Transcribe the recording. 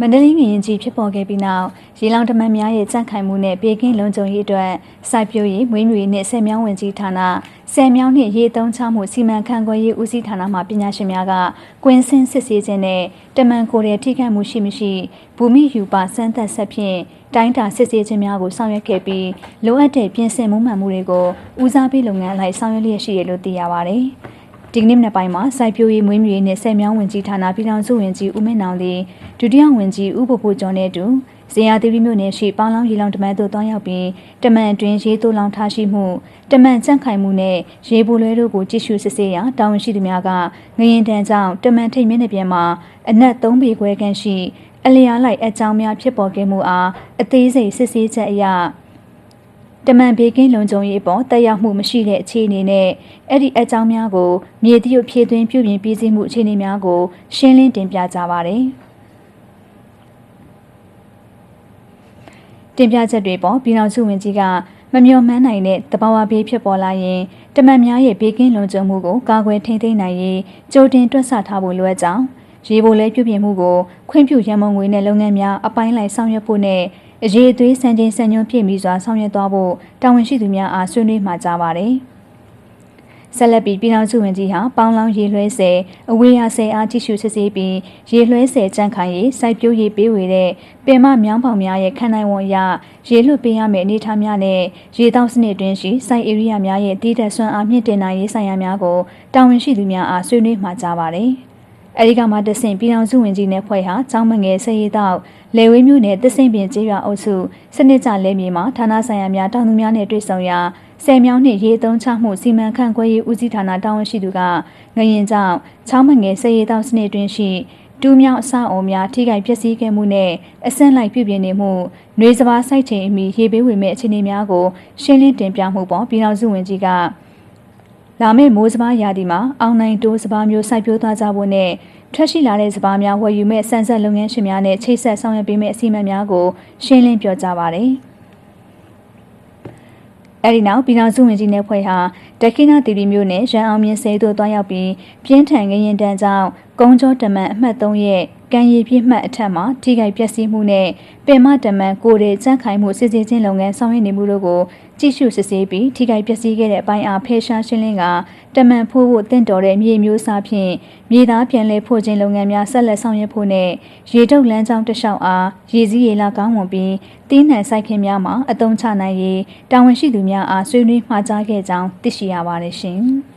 မန္တလေးငရင်ကြီးဖြစ်ပေါ်ခဲ့ပြီးနောက်ရေလောင်တမန်များရဲ့ကြန့်ခိုင်မှုနဲ့ဘေးကင်းလုံခြုံရေးအတွက်စိုက်ပျိုးရေးမွေးမြူရေးနဲ့ဆယ်မြောင်းဝင်ကြီးဌာနဆယ်မြောင်းနှင့်ရေသုံးချမှုစီမံခန့်ခွဲရေးဦးစီးဌာနမှပညာရှင်များကကွင်းစင်းစစ်ဆေးခြင်းနဲ့တမန်ကိုယ်ရဲ့ထိခိုက်မှုရှိမရှိဘူမိယူပါစမ်းသပ်ဆက်ဖြင့်တိုင်းတာစစ်ဆေးခြင်းများကိုဆောင်ရွက်ခဲ့ပြီးလိုအပ်တဲ့ပြင်ဆင်မှုမှန်မှုတွေကိုဦးစားပေးလုပ်ငန်းအလိုက်ဆောင်ရွက်လျက်ရှိတယ်လို့သိရပါတယ်။ ဒီကနေ့မနက်ပိုင်းမှာစိုက်ပျိုးရေးမွေးမြူရေးနဲ့ဆယ်မြောင်းဝင်ကြီးဌာနပြည်ထောင်စုဝင်ကြီးဦးမင်းနောင်သည်ဒုတိယဝင်ကြီးဦးဘိုဘိုကျော်နဲ့အတူဇေယျသီရိမြို့နယ်ရှိပေါင်းလောင်းရေလောင်တမန်တို့တွားရောက်ပြီးတမန်အတွင်းရေတိုးလောင်ထားရှိမှုတမန်ကြန့်ခိုင်မှုနဲ့ရေပိုလွဲတို့ကိုကြည့်ရှုစစ်ဆေးရာတာဝန်ရှိသူများကငရင်တန်ကြောင့်တမန်ထိတ်မျက်နှာပြင်မှာအနက်၃ပေခွဲခန့်ရှိအလျားလိုက်အကြောင်းများဖြစ်ပေါ်ခဲ့မှုအားအသေးစိတ်စစ်ဆေးချက်အရ တမန်ဘေကင်းလုံခြုံရေးပေါ်တက်ရောက်မှုမရှိတဲ့အခြေအနေနဲ့အဲ့ဒီအကြောင်းများကိုမြေတိရုပ်ဖြည့်သွင်းပြုပြင်ပြည်စည်းမှုအခြေအနေများကို ရှင်းလင်းတင်ပြကြပါရစေ။တင်ပြချက်တွေပေါ်ပြည်တော်စုဝင်ကြီးကမမျှော်မှန်းနိုင်တဲ့တဘာဝဘေးဖြစ်ပေါ်လာရင်တမန်များရဲ့ဘေကင်းလုံခြုံမှုကိုကာကွယ်ထိန်းသိမ်းနိုင်ရေးကြိုတင်တွက်ဆထားဖို့လိုအပ်ကြောင်းရေပိုလဲပြုပြင်မှုကိုခွင့်ပြုရန်မုံငွေနဲ့လုပ်ငန်းများအပိုင်းလိုက်ဆောင်ရွက်ဖို့နဲ့ အရေးအသွေးစံချိန်စံညွှန်းပြည့်မီစွာဆောင်ရွက်သွားဖို့တာဝန်ရှိသူများအားဆွေးနွေးမှာကြပါတယ်။ဆက်လက်ပြီးပြည်ထောင်စုဝန်ကြီးဟာပေါင်းလောင်းရေလွှဲဆယ်အဝေးရဆယ်အားကြည့်ရှုစစ်ဆေးပြီးရေလွှဲဆယ်ကြန့်ခိုင်ရေးစိုက်ပျိုးရေးပေးဝေတဲ့ပင်မမြောင်းပေါင်များရဲ့ခန္ဓာဝန်ရရေလွှတ်ပေးရမယ့်အနေအထားများနဲ့ရေတောက်စနစ်တွင်ရှိစိုက်ဧရိယာများရဲ့တည်တဲ့ဆွမ်းအားမြင့်တင်နိုင်ရေးဆိုင်ရာများကိုတာဝန်ရှိသူများအားဆွေးနွေးမှာကြပါတယ်။ အဲဒီကမှတဆင့်ပြည်ထောင်စုဝင်ကြီးနဲ့ဖွဲ့ဟာចောင်းမငယ်ဆည်ရည်တောက်လေဝေးမြို့နယ်တဆင့်ပင်ကျေးရွာအုပ်စုစနစ်ကြလဲမြေမှာဌာနဆိုင်ရာများတောင်သူများနဲ့တွေ့ဆုံရာဆယ်မြောင်းနှင့်ရေသုံးချမှုစီမံခန့်ခွဲရေးဦးစီးဌာနတာဝန်ရှိသူကငရင်ကြောင့်ချောင်းမငယ်ဆည်ရည်တောက်စနစ်တွင်ရှိဒူးမြောင်အဆောက်အုံများထိခိုက်ပျက်စီးခဲ့မှုနဲ့အဆင့်လိုက်ပြုပြင်နေမှုနှွေစပါးစိုက်ချိန်အမိရေပေးဝေမဲ့အခြေအနေများကိုရှင်းလင်းတင်ပြမှုပေါ်ပြည်ထောင်စုဝန်ကြီးက လာမယ့်မိုးစပါးရာသီမှာအောင်နိုင်တိုးစပါးမျိုးစိုက်ပျိုးသွားကြဖို့နဲ့ထွက်ရှိလာတဲ့စပါးများဝယ်ယူမဲ့ဆန်ဆက်လုပ်ငန်းရှင်များနဲ့ချိတ်ဆက်ဆောင်ရွက်ပေးမယ့်အစီအမံများကိုရှင်းလင်းပြောကြားပါတယ်။အဲဒီနောက်ပြည်ထောင်စုဝန်ကြီးနဲ့ဖွဲ့ဟာတခိနာတီရီမျိုးနဲ့ရန်အောင်မြင့်စေတို့တွားရောက်ပြီးပြင်းထန်ငရင်တန်းကြောင့်ကုန်းကျောတမန်အမှတ်3ရဲ့ ကံရည်ပြည့်မှတ်အထက်မှာထိခိုက်ပျက်စီးမှုနဲ့ပင်မတမန်ကိုယ်တည်ကြန့်ခိုင်မှုစစ်ဆေးခြင်းလုပ်ငန်းဆောင်ရွက်နေမှုတို့ကိုကြည့်ရှုစစ်ဆေးပြီးထိခိုက်ပျက်စီးခဲ့တဲ့အပိုင်းအားဖယ်ရှားရှင်းလင်းကတမန်ဖိုးဖို့တင့်တော်တဲ့မြေမျိုးစားဖြင့်မြေသားပြန်လည်ဖို့ခြင်းလုပ်ငန်းများဆက်လက်ဆောင်ရွက်ဖို့နဲ့ရေထုတ်လမ်းကြောင်းတစ်လျှောက်အားရေစည်းရေလာကောင်းဝင်ပြီးတီးနှံစိုက်ခင်များမှာအသုံးချနိုင်ရေးတာဝန်ရှိသူများအားဆွေးနွေးမှာကြားခဲ့ကြောင်းသိရှိရပါတယ်ရှင်။